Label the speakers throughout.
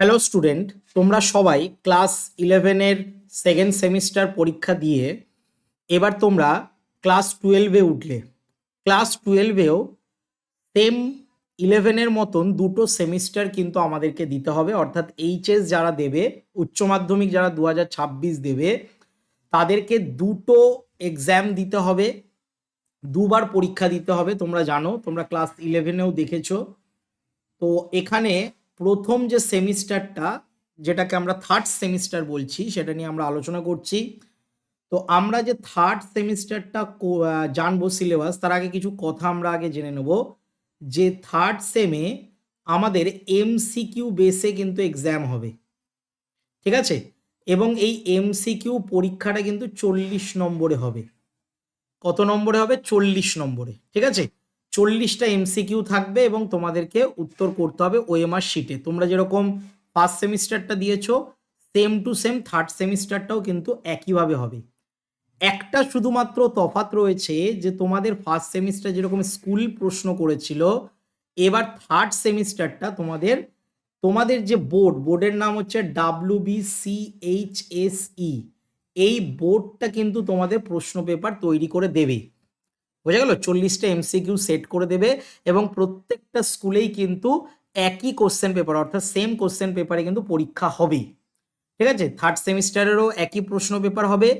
Speaker 1: Hello student তোমরা সবাই class ইলেভেনের সেকেন্ড সেমিস্টার পরীক্ষা দিয়ে এবার তোমরা ক্লাস টুয়েলভে উঠলে। ক্লাস টুয়েলভেও সেম ইলেভেনের মতন দুটো সেমিস্টার কিন্তু আমাদেরকে দিতে হবে। অর্থাৎ এইচএস যারা দেবে, উচ্চ মাধ্যমিক যারা দু হাজার ছাব্বিশ দেবে, তাদেরকে দুটো এক্সাম দিতে হবে। দুবার পরীক্ষা দিতে হবে, তোমরা জানো, তোমরা ক্লাস ইলেভেনেও দেখেছ। তো এখানে প্রথম যে সেমিস্টারটা, যেটাকে আমরা থার্ড সেমিস্টার বলছি, সেটা নিয়ে আমরা আলোচনা করছি। তো আমরা যে থার্ড সেমিস্টারটা জানব সিলেবাস তার আগে কিছু কথা আমরা আগে জেনে নেব। যে থার্ড সেমে আমাদের এমসিকিউ বেসে কিন্তু এক্সাম হবে। ঠিক আছে? এবং এই এমসিকিউ পরীক্ষাটা কিন্তু চল্লিশ নম্বরে হবে। কত নম্বরে হবে? চল্লিশ নম্বরে। ঠিক আছে? চল্লিশটা এমসিকিউ থাকবে এবং তোমাদেরকে উত্তর করতে হবে ওএমআর শিটে তোমরা যেরকম ফার্স্ট সেমিস্টারটা দিয়েছ সেম টু সেম থার্ড সেমিস্টারটাও কিন্তু একইভাবে হবে। একটা শুধুমাত্র তফাত রয়েছে যে তোমাদের ফার্স্ট সেমিস্টার যেরকম স্কুল প্রশ্ন করেছিল, এবার থার্ড সেমিস্টারটা তোমাদের তোমাদের যে বোর্ড বোর্ডের নাম হচ্ছে W B C H S E এই বোর্ডটা কিন্তু তোমাদের প্রশ্ন পেপার তৈরি করে দেবে। বোঝা গেল চল্লিশটা এমসিকিউ সেট করে দেবে এবং প্রত্যেকটা স্কুলেই কিন্তু একই কোশ্চেন পেপার অর্থাৎ সেম কোশ্চেন পেপারে কিন্তু পরীক্ষা হবেই। ঠিক আছে? থার্ড সেমিস্টারেরও একই প্রশ্ন পেপার হবে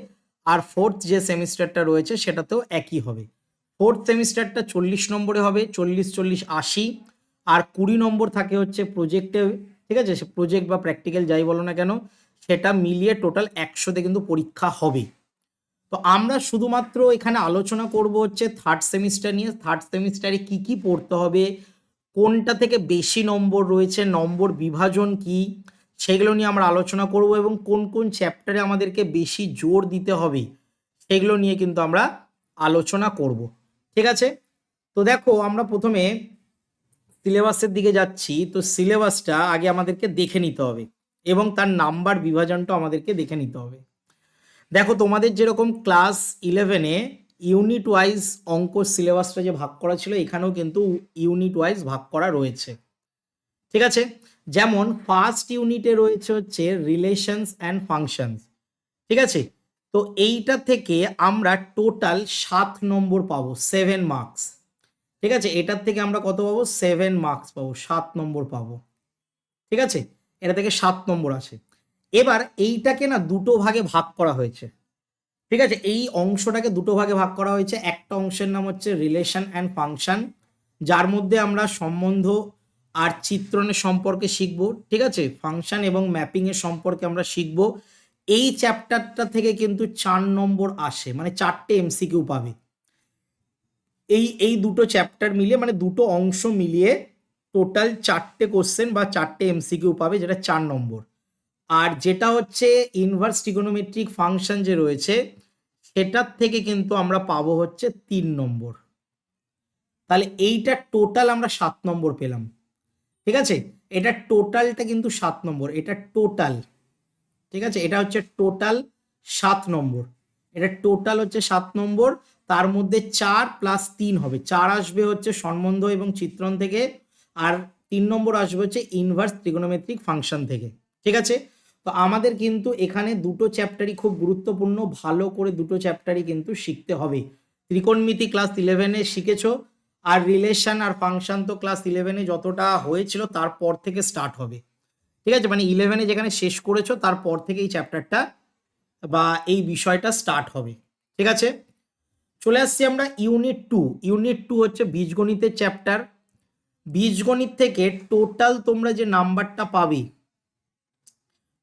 Speaker 1: আর ফোর্থ যে সেমিস্টারটা রয়েছে সেটাতেও একই হবে। ফোর্থ সেমিস্টারটা চল্লিশ নম্বরে হবে, চল্লিশ চল্লিশ, আশি। আর কুড়ি নম্বর থাকে হচ্ছে প্রজেক্টে ঠিক আছে? প্রজেক্ট বা প্র্যাকটিক্যাল যাই বলো না কেন, সেটা মিলিয়ে টোটাল একশোতে কিন্তু পরীক্ষা হবে তো আমরা শুধুমাত্র এখানে আলোচনা করব হচ্ছে থার্ড সেমিস্টার নিয়ে। থার্ড সেমিস্টারে কি কি পড়তে হবে? কোনটা থেকে বেশি নম্বর রয়েছে? নম্বর বিভাজন কি? সেগুলো নিয়ে আমরা আলোচনা করব এবং কোন কোন চ্যাপ্টারে আমাদেরকে বেশি জোর দিতে হবে সেগুলো নিয়ে কিন্তু আমরা আলোচনা করব। ঠিক আছে? তো দেখো, আমরা প্রথমে সিলেবাসের দিকে যাচ্ছি। তো সিলেবাসটা আগে আমাদেরকে দেখে নিতে হবে এবং তার নাম্বার বিভাজনটা আমাদেরকে দেখে নিতে হবে। দেখো, তোমাদের যেরকম ক্লাস ইলেভেনে ইউনিট ওয়াইজ অঙ্ক সিলেবাসটা যে ভাগ করা ছিল, এখানেও কিন্তু ইউনিট ওয়াইজ ভাগ করা রয়েছে। ঠিক আছে? যেমন ফার্স্ট ইউনিটে রয়েছে হচ্ছে রিলেশনস অ্যান্ড ফাংশনস ঠিক আছে? তো এইটা থেকে আমরা টোটাল সাত নম্বর পাবো সেভেন মার্কস ঠিক আছে? এটার থেকে আমরা কত পাবো? সেভেন মার্কস পাবো, সাত নম্বর পাবো। ঠিক আছে? এটা থেকে সাত নম্বর আছে। এবার এইটাকে না দুটো ভাগে ভাগ করা হয়েছে। ঠিক আছে? এই অংশটাকে দুটো ভাগে ভাগ করা হয়েছে। একটা অংশের নাম হচ্ছে রিলেশন অ্যান্ড ফাংশন যার মধ্যে আমরা সম্বন্ধ আর চিত্রণের সম্পর্কে শিখব। ঠিক আছে? ফাংশন এবং ম্যাপিংয়ের সম্পর্কে আমরা শিখব। এই চ্যাপ্টারটা থেকে কিন্তু চার নম্বর আসে মানে চারটে এমসিকিউ পাবে। এই এই দুটো চ্যাপ্টার মিলিয়ে মানে দুটো অংশ মিলিয়ে টোটাল চারটে কোশ্চেন বা চারটে এমসিকিউ পাবে, যেটা চার নম্বর। আর যেটা হচ্ছে ইনভার্স ট্রিগোনোমেট্রিক ফাংশন যে রয়েছে, সেটার থেকে কিন্তু আমরা পাবো হচ্ছে তিন নম্বর। তাহলে এইটা টোটাল আমরা সাত নম্বর পেলাম। ঠিক আছে? এটা টোটালটা কিন্তু সাত নম্বর, এটা টোটাল ঠিক আছে? এটা হচ্ছে টোটাল সাত নম্বর। এটা টোটাল হচ্ছে সাত নম্বর, তার মধ্যে চার প্লাস তিন হবে। চার আসবে হচ্ছে সম্বন্ধ এবং চিত্রণ থেকে, আর তিন নম্বর আসবে হচ্ছে ইনভার্স ট্রিগোনোমেট্রিক ফাংশন থেকে। ঠিক আছে? তো আমাদের কিন্তু এখানে দুটো চ্যাপ্টারই খুব গুরুত্বপূর্ণ, ভালো করে দুটো চ্যাপ্টারই কিন্তু শিখতে হবে। ত্রিকোণমিতি ক্লাস ইলেভেনে শিখেছো, আর রিলেশন আর ফাংশন তো ক্লাস ইলেভেনে যতটা হয়েছিল তারপর থেকে স্টার্ট হবে। ঠিক আছে? মানে ইলেভেনে যেখানে শেষ করেছ, তারপর থেকে এই চ্যাপ্টারটা বা এই বিষয়টা স্টার্ট হবে। ঠিক আছে? চলে আসছি আমরা ইউনিট টু ইউনিট টু হচ্ছে বীজগণিতের চ্যাপ্টার বীজগণিত থেকে টোটাল তোমরা যে নাম্বারটা পাবে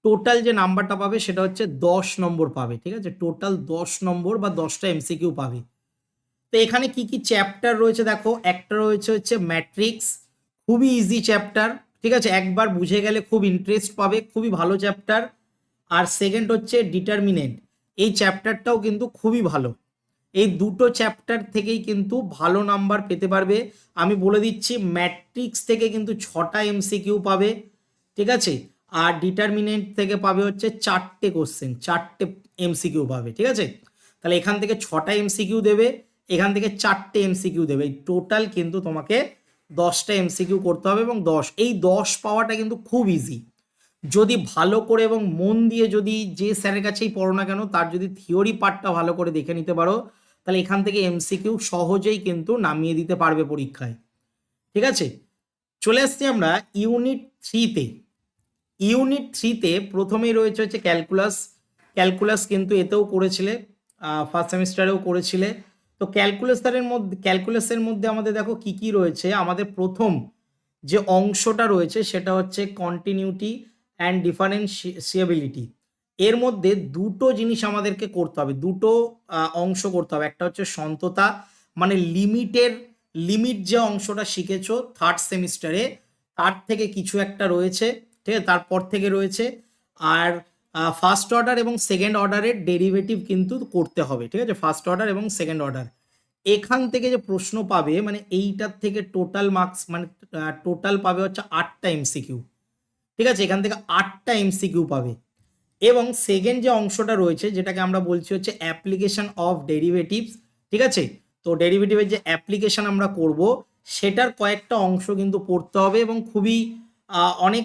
Speaker 1: টোটাল যে নাম্বারটা পাবে সেটা হচ্ছে দশ নম্বর পাবে, ঠিক আছে? টোটাল দশ নম্বর বা দশটা এমসিকিউ পাবে। তো এখানে কি কি চ্যাপ্টার রয়েছে দেখো? একটা রয়েছে হচ্ছে ম্যাট্রিক্স খুবই ইজি চ্যাপ্টার ঠিক আছে? একবার বুঝে গেলে খুব ইন্টারেস্ট পাবে, খুবই ভালো চ্যাপ্টার আর সেকেন্ড হচ্ছে ডিটারমিনেন্ট এই চ্যাপ্টারটাও কিন্তু খুবই ভালো। এই দুটো চ্যাপ্টার থেকেই কিন্তু ভালো নাম্বার পেতে পারবে। আমি বলে দিচ্ছি ম্যাট্রিক্স থেকে কিন্তু ছটা এমসিকিউ পাবে, ঠিক আছে? আর ডিটারমিনেন্ট থেকে পাবে হচ্ছে চারটে কোশ্চেন চারটে এমসিকিউ পাবে, ঠিক আছে? তাহলে এখান থেকে ছটা এমসিকিউ দেবে, এখান থেকে চারটে এমসিকিউ দেবে। টোটাল কিন্তু তোমাকে দশটা এমসিকিউ করতে হবে এবং দশ। এই দশ পাওয়াটা কিন্তু খুব ইজি যদি ভালো করে এবং মন দিয়ে যদি যে স্যারের কাছেই পড়ো না কেন, তার যদি থিওরি পার্টটা ভালো করে দেখে নিতে পারো, তাহলে এখান থেকে এমসিকিউ সহজেই কিন্তু নামিয়ে দিতে পারবে পরীক্ষায়। ঠিক আছে? চলে আসছি আমরা ইউনিট থ্রিতে ইউনিট থ্রিতে প্রথমেই রয়েছে হচ্ছে ক্যালকুলাস। ক্যালকুলাস কিন্তু এতেও করেছিলে ফার্স্ট সেমিস্টারেও করেছিলে। তো ক্যালকুলাসের মধ্যে ক্যালকুলাসের মধ্যে আমাদের দেখো কি কি রয়েছে। আমাদের প্রথম যে অংশটা রয়েছে সেটা হচ্ছে কন্টিনিউটি অ্যান্ড ডিফারেন্সিয়েবিলিটি এর মধ্যে দুটো জিনিস আমাদেরকে করতে হবে, দুটো অংশ করতে হবে। একটা হচ্ছে সন্ততা মানে লিমিটের, লিমিট যে অংশটা শিখেছো থার্ড সেমিস্টারে তার থেকে কিছু একটা রয়েছে। ঠিক আছে? তারপর থেকে রয়েছে আর ফার্স্ট অর্ডার এবং সেকেন্ড অর্ডারের ডেরিভেটিভ কিন্তু করতে হবে, ঠিক আছে? ফার্স্ট অর্ডার এবং সেকেন্ড অর্ডার এখান থেকে যে প্রশ্ন পাবে মানে এইটার থেকে টোটাল মার্কস মানে টোটাল পাবে হচ্ছে আটটা এমসিকিউ ঠিক আছে? এখান থেকে আটটা এমসিকিউ পাবে। এবং সেকেন্ড যে অংশটা রয়েছে, যেটাকে আমরা বলছি হচ্ছে অ্যাপ্লিকেশন অফ ডেরিভেটিভস ঠিক আছে? তো ডেরিভেটিভের যে অ্যাপ্লিকেশন আমরা করব, সেটার কয়েকটা অংশ কিন্তু পড়তে হবে এবং খুবই অনেক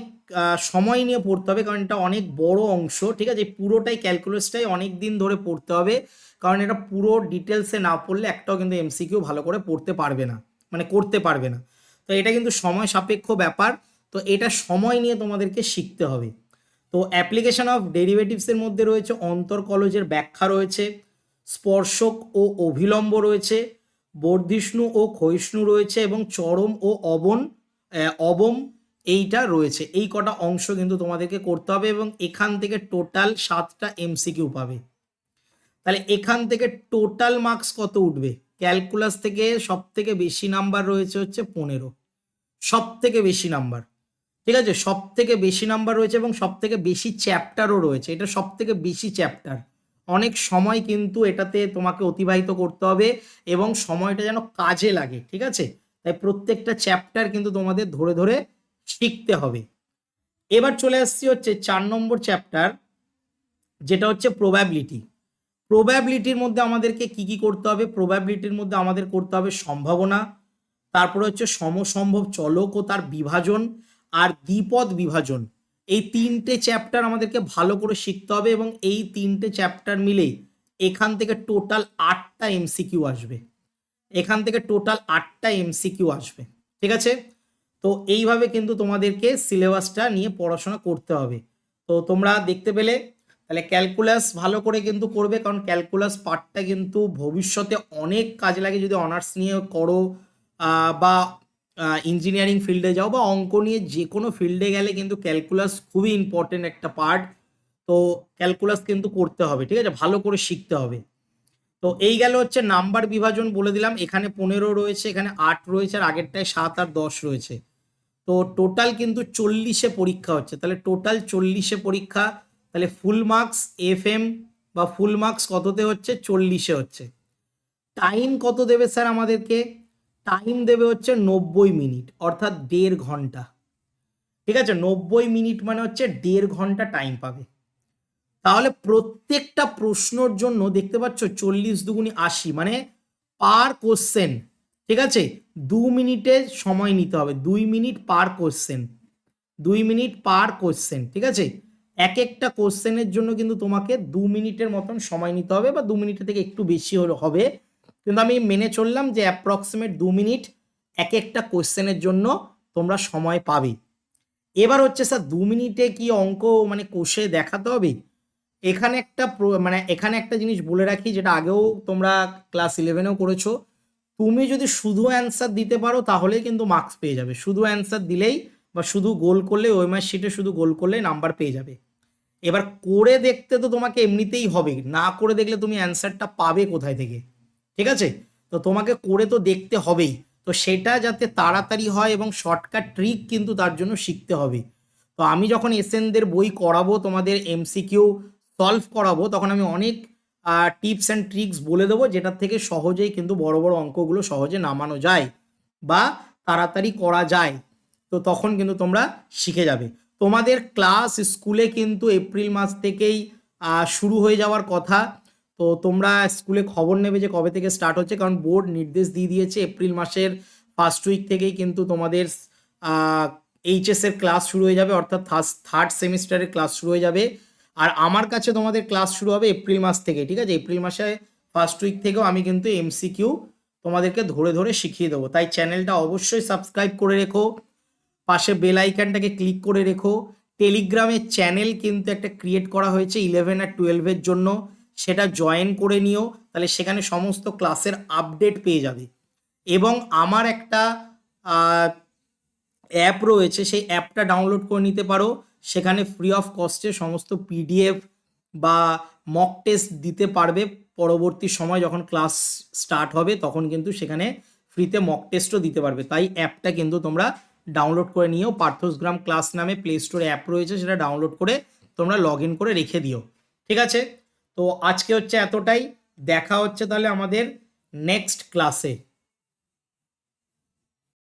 Speaker 1: সময় নিয়ে পড়তে হবে, কারণ এটা অনেক বড় অংশ, ঠিক আছে? পুরোটাই ক্যালকুলাসটাই অনেক দিন ধরে পড়তে হবে, কারণ এটা পুরো ডিটেলসে না পড়লে একটাও কিন্তু এমসিকিউ ভালো করে পড়তে পারবে না মানে করতে পারবে না। তো এটা কিন্তু সময় সাপেক্ষ ব্যাপার, তো এটা সময় নিয়ে তোমাদেরকে শিখতে হবে। তো অ্যাপ্লিকেশন অফ ডেরিভেটিভসের মধ্যে রয়েছে অন্তর্কলজের ব্যাখ্যা রয়েছে, স্পর্শক ও অভিলম্ব রয়েছে, বর্ধিষ্ণু ও ক্ষয়িষ্ণু রয়েছে এবং চরম ও অবন অবম এইটা রয়েছে। এই কটা অংশ কিন্তু তোমাদেরকে করতে হবে এবং এখান থেকে টোটাল সাতটা এমসিকিউ পাবে। তাহলে এখান থেকে টোটাল মার্কস কত উঠবে? ক্যালকুলাস থেকে সব থেকে বেশি নাম্বার রয়েছে হচ্ছে পনেরো। সব থেকে বেশি নাম্বার ঠিক আছে? সব থেকে বেশি নাম্বার রয়েছে এবং সব থেকে বেশি চ্যাপ্টারও রয়েছে। এটা সব থেকে বেশি চ্যাপ্টার অনেক সময় কিন্তু এটাতে তোমাকে অতিবাহিত করতে হবে এবং সময়টা যেন কাজে লাগে। ঠিক আছে? তাই প্রত্যেকটা চ্যাপ্টার কিন্তু তোমাদের ধরে ধরে শিখতে হবে। এবার চলে আসছি হচ্ছে চার নম্বর চ্যাপ্টার যেটা হচ্ছে প্রবাবিলিটি প্রবাবিলিটির মধ্যে আমাদেরকে কি কি করতে হবে? প্রবাবিলিটির মধ্যে আমাদের করতে হবে সম্ভাবনা, তারপরে হচ্ছে সমসম্ভব চলক ও তার বিভাজন আর দ্বিপদ বিভাজন। এই তিনটে চ্যাপ্টার আমাদেরকে ভালো করে শিখতে হবে এবং এই তিনটে চ্যাপ্টার মিলেই এখান থেকে টোটাল আটটা এমসিকিউ আসবে। এখান থেকে টোটাল আটটা এমসিকিউ আসবে। ঠিক আছে? তো এইভাবে কিন্তু তোমাদেরকে সিলেবাসটা নিয়ে পড়াশোনা করতে হবে। তো তোমরা দেখতে পেলে, তাহলে ক্যালকুলাস ভালো করে কিন্তু করবে, কারণ ক্যালকুলাস পার্টটা কিন্তু ভবিষ্যতে অনেক কাজে লাগে। যদি অনার্স নিয়ে করো বা ইঞ্জিনিয়ারিং ফিল্ডে যাও বা অঙ্ক নিয়ে যে কোনো ফিল্ডে গেলে কিন্তু ক্যালকুলাস খুবই ইম্পর্টেন্ট একটা পার্ট তো ক্যালকুলাস কিন্তু করতে হবে, ঠিক আছে? ভালো করে শিখতে হবে। তো এই গেল হচ্ছে নাম্বার বিভাজন বলে দিলাম। এখানে পনেরো রয়েছে, এখানে আট রয়েছে, আর আগেরটায় সাত আর দশ রয়েছে। তো টোটাল কিন্তু চল্লিশে পরীক্ষা হচ্ছে। তাহলে টোটাল চল্লিশে পরীক্ষা, তাহলে ফুল মার্কস এফ এম বা ফুল মার্কস কততে হচ্ছে? চল্লিশে হচ্ছে। টাইম কত দেবে স্যার আমাদেরকে? টাইম দেবে হচ্ছে নব্বই মিনিট, অর্থাৎ দেড় ঘণ্টা। ঠিক আছে? নব্বই মিনিট মানে হচ্ছে দেড় ঘণ্টা টাইম পাবে। তাহলে প্রত্যেকটা প্রশ্নর জন্য দেখতে পাচ্ছ চল্লিশ দুগুণি আশি মানে পার কোশ্চেন ঠিক আছে? দু মিনিটে সময় নিতে হবে। দুই মিনিট পার কোশ্চেন দুই মিনিট পার কোশ্চেন ঠিক আছে? এক একটা কোশ্চেনের জন্য কিন্তু তোমাকে দু মিনিটের মতন সময় নিতে হবে বা দু মিনিটের থেকে একটু বেশি হবে। কিন্তু আমি মেনে চললাম যে অ্যাপ্রক্সিমেট দু মিনিট এক একটা কোশ্চেনের জন্য তোমরা সময় পাবে। এবার হচ্ছে স্যার দু মিনিটে কি অঙ্ক মানে কোষে দেখাতে হবে? এখানে একটা মানে এখানে একটা জিনিস বলে রাখি, যেটা আগেও তোমরা ক্লাস ইলেভেনেও করেছ। তুমি যদি শুধু অ্যান্সার দিতে পারো তাহলে কিন্তু মার্কস পেয়ে যাবে। শুধু অ্যান্সার দিলেই বা শুধু গোল করলে ওই মাস শিটে শুধু গোল করলে নাম্বার পেয়ে যাবে। এবার করে দেখতে তো তোমাকে এমনিতেই হবে। না করে দেখলে তুমি অ্যান্সারটা পাবে কোথায় থেকে? ঠিক আছে? তো তোমাকে করে তো দেখতে হবেই। তো সেটা যাতে তাড়াতাড়ি হয় এবং শর্টকাট ট্রিক কিন্তু তার জন্য শিখতে হবে। তো আমি যখন এসএনদের বই করাবো, তোমাদের এমসিকিউ সলভ করাবো, তখন আমি অনেক টিপস অ্যান্ড ট্রিক্স বলে দেবো যেটার থেকে সহজেই কিন্তু বড় বড় অঙ্কগুলো সহজে নামানো যায় বা তাড়াতাড়ি করা যায়। তো তখন কিন্তু তোমরা শিখে যাবে। তোমাদের ক্লাস স্কুলে কিন্তু এপ্রিল মাস থেকেই শুরু হয়ে যাওয়ার কথা। তো তোমরা স্কুলে খবর নেবে যে কবে থেকে স্টার্ট হচ্ছে কারণ বোর্ড নির্দেশ দিয়ে দিয়েছে এপ্রিল মাসের ফার্স্ট উইক থেকেই কিন্তু তোমাদের আহ, এইচএস এর ক্লাস শুরু হয়ে যাবে অর্থাৎ থার্ড সেমিস্টারের ক্লাস শুরু হয়ে যাবে। আর আমার কাছে তোমাদের ক্লাস শুরু হবে এপ্রিল মাস থেকে, ঠিক আছে? এপ্রিল মাসে ফার্স্ট উইক থেকেও আমি কিন্তু এমসিকিউ তোমাদেরকে ধরে ধরে শিখিয়ে দেবো। তাই চ্যানেলটা অবশ্যই সাবস্ক্রাইব করে রেখো, পাশে বেল আইকনটাকে ক্লিক করে রেখো। টেলিগ্রামের চ্যানেল কিন্তু একটা ক্রিয়েট করা হয়েছে ইলেভেন আর টুয়েলভের জন্য, সেটা জয়েন করে নিও, তাহলে সেখানে সমস্ত ক্লাসের আপডেট পেয়ে যাবে। এবং আমার একটা অ্যাপ রয়েছে, সেই অ্যাপটা ডাউনলোড করে নিতে পারো। সেখানে ফ্রি অফ কস্টে সমস্ত পিডিএফ বা মক টেস্ট দিতে পারবে। পরবর্তী সময় যখন ক্লাস স্টার্ট হবে, তখন কিন্তু সেখানে ফ্রিতে মক টেস্টও দিতে পারবে। তাই অ্যাপটা কিন্তু তোমরা ডাউনলোড করে নিও পার্থসগ্রাম ক্লাস নামে প্লে স্টোরে অ্যাপ রয়েছে, সেটা ডাউনলোড করে তোমরা লগ ইন করে রেখে দিও। ঠিক আছে? তো আজকে হচ্ছে এতটাই। দেখা হচ্ছে তাহলে আমাদের নেক্সট ক্লাসে